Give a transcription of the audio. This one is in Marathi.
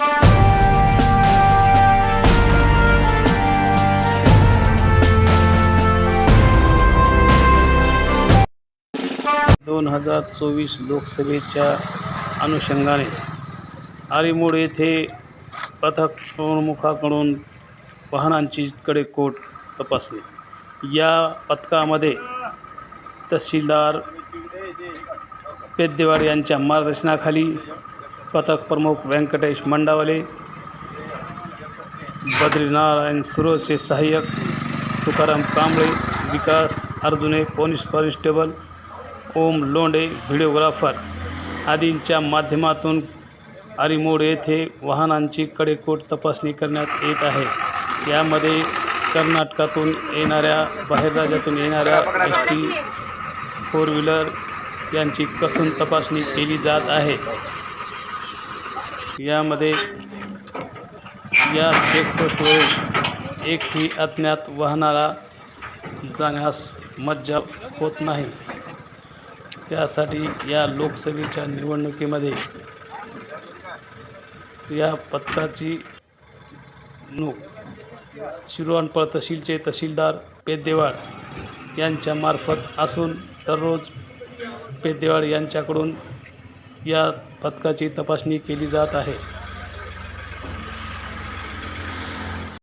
दोन हजार चोवीस लोकसभेच्या अनुषंगाने आरिमोड येथे पथक प्रमुखाकडून वाहनांची कडेकोट तपासणी. या पथकामध्ये तहसीलदार पेद्देवाड यांच्या मार्गदर्शनाखाली पथक प्रमुख व्यंकटेश मंडावले बद्रीनारायण सुरोचे सहाय्यक Tukaram Kamble Vikas Arjune police constable Om Londhe videographer आदींच्या माध्यमातून अरिमोड येथे वाहनांची कडेकोट तपासणी करण्यात येत आहे. यामध्ये कर्नाटकातून येणाऱ्या बाहेर राज्यातून येणाऱ्या एस टी फोर व्हीलर यांची कसून तपासणी केली जात आहे. यामध्ये या चेकपोस्टवरून एकही अज्ञात वाहनाला जाण्यास मज्जा होत नाही. त्यासाठी या लोकसभेच्या निवडणुकीमध्ये या पत्ताची नूक शिरोणपळ तहसीलचे तहसीलदार पेद्देवाड यांच्यामार्फत असून दररोज पेद्देवाड यांच्याकडून या पथकाची तपासणी केली जात आहे.